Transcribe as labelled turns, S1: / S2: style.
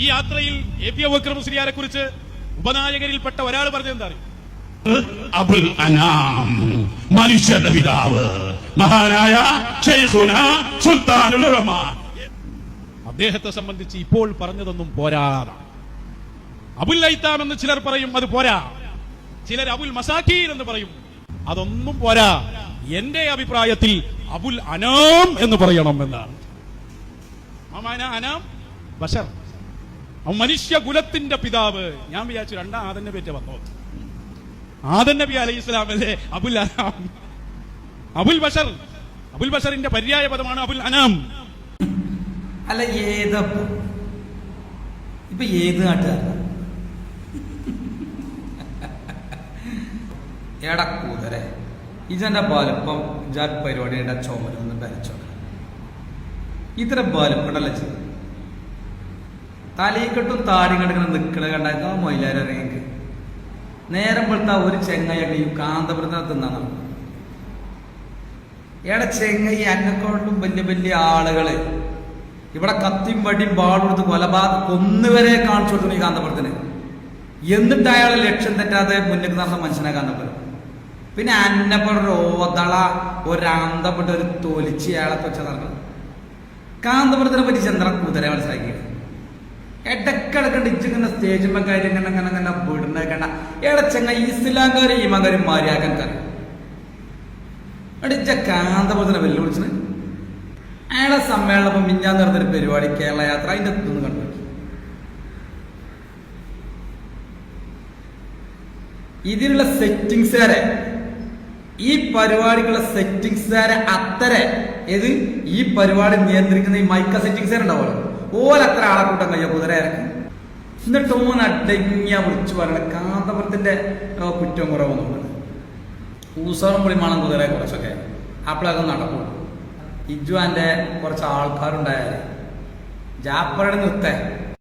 S1: ഈ യാത്രയിൽ A P Abubakar കുറിച്ച് ഉപനായകരിൽപ്പെട്ട ഒരാൾ പറഞ്ഞത് എന്താ
S2: അബുൽ അനാം മനുഷ്യരുടെ പിതാവ് മഹാനായ സുൽത്താനുൽ
S1: അദ്ദേഹത്തെ സംബന്ധിച്ച് ഇപ്പോൾ പറഞ്ഞതൊന്നും പോരാ. അബുൽ ഐത്താം എന്ന് ചിലർ പറയും അത് പോരാ. ചിലർ അബുൽ മസാക്കീൻ എന്ന് പറയും അതൊന്നും പോരാ. എന്റെ അഭിപ്രായത്തിൽ അബുൽ അനാം എന്ന് പറയണം എന്നാണ്. അനാം ബഷർ. മനുഷ്യ കുലത്തിന്റെ പിതാവ്. ഞാൻ വിചാരിച്ചു രണ്ടാം ആദന്റെ പേറ്റ വന്നോ ആദൻ നബി അലൈഹി ഇസ്ലാം അല്ലേ? അബുൽ അനാം. അബുൽ ബഷർ. അബുൽ ബഷറിന്റെ പര്യായ പദമാണ് അബുൽ അനാം.
S3: അല്ല ഏതപ്പോ? ഇപ്പൊ ഏത് നാട്ടുകാരനാ? എടക്കൂതരെ ഇജന്റെ ബാലിപ്പം ജാത് പരിപാടിയുടെ ചോമരുന്ന് ബലച്ചോ ഇത്ര ബാലിപ്പുണ്ടല്ലോ ചെയ്ത് തലയിക്കെട്ടും താടി കിടക്കുന്ന നിക്കണ കണ്ടാൽ മൊയിലാരറിയെങ്കിൽ നേരം വെളുത്ത ഒരു ചെങ്ങയ്യും കാന്തപുരത്തിനെ തിന്നാണ് എടെ ചെങ്ങയി അന്നക്കോട്ടും വലിയ വലിയ ആളുകൾ. ഇവിടെ കത്തിയും വടിയും ബാളെടുത്ത് കൊലപാതകം കൊന്നുവരെ കാണിച്ചു കൊടുത്തു ഈ കാന്തപുരത്തിന്. എന്നിട്ട് അയാളെ ലക്ഷ്യം തെറ്റാതെ മുന്നിൽ നടന്ന മനുഷ്യനെ കാന്തപുരം. പിന്നെ അന്നപ്പുറം ഓതള ഒരാന്തപ്പെട്ട ഒരു തൊലിച്ച് അയാളെ വെച്ചാൽ നടക്കണം. കാന്തപുരത്തിനെ പറ്റി ചന്ദ്രൻ കുതിരെ മനസ്സിലാക്കിയത് ഇടക്കിടക്കണ്ട് ഇച്ചിങ്ങനെ സ്റ്റേജുമ്പോൾ കാര്യം ഇങ്ങനെ അങ്ങനെ അങ്ങനെ വിടുന്ന കണ്ട. ഇടച്ചങ്ങ ഇസ്ലാംകാരും ഈമാങ്കാരും മാരിയാക്കാൻ കാര്യം അടിച്ച കാന്തപുരത്തിനെ വെല്ലുവിളിച്ചിന്. അയാളെ സമ്മേളനം മിഞ്ഞാൻ നടന്നൊരു പരിപാടി കേരള യാത്ര അതിന്റെ അടുത്തൊന്ന് കണ്ടു. ഇതിനുള്ള സെറ്റിങ്സ് വരെ ഈ പരിപാടിക്കുള്ള സെറ്റിങ്സ് അത്തരെ ഏത്? ഈ പരിപാടി നിയന്ത്രിക്കുന്ന ഈ മൈക്ക സെറ്റിങ്സ് വരെ ഉണ്ടാവുമല്ലോ. ഓലത്ര ആളെ കൂട്ടം കഴിയ കുതിര ഇറക്കി. എന്നിട്ട് ഓൻ അടങ്ങിയ വിളിച്ചു പറയണ കാന്തപുരത്തിന്റെ കുറ്റം കുറവ് നോക്കുന്നത് ഊസറും പുളിമാണം കുതിര കുറച്ചൊക്കെ. അപ്പോഴൊക്കെ നടക്കും. ഇജുവാന്റെ കുറച്ച് ആൾക്കാരുണ്ടായാൽ ജാപ്പറുടെ നിർത്തേ.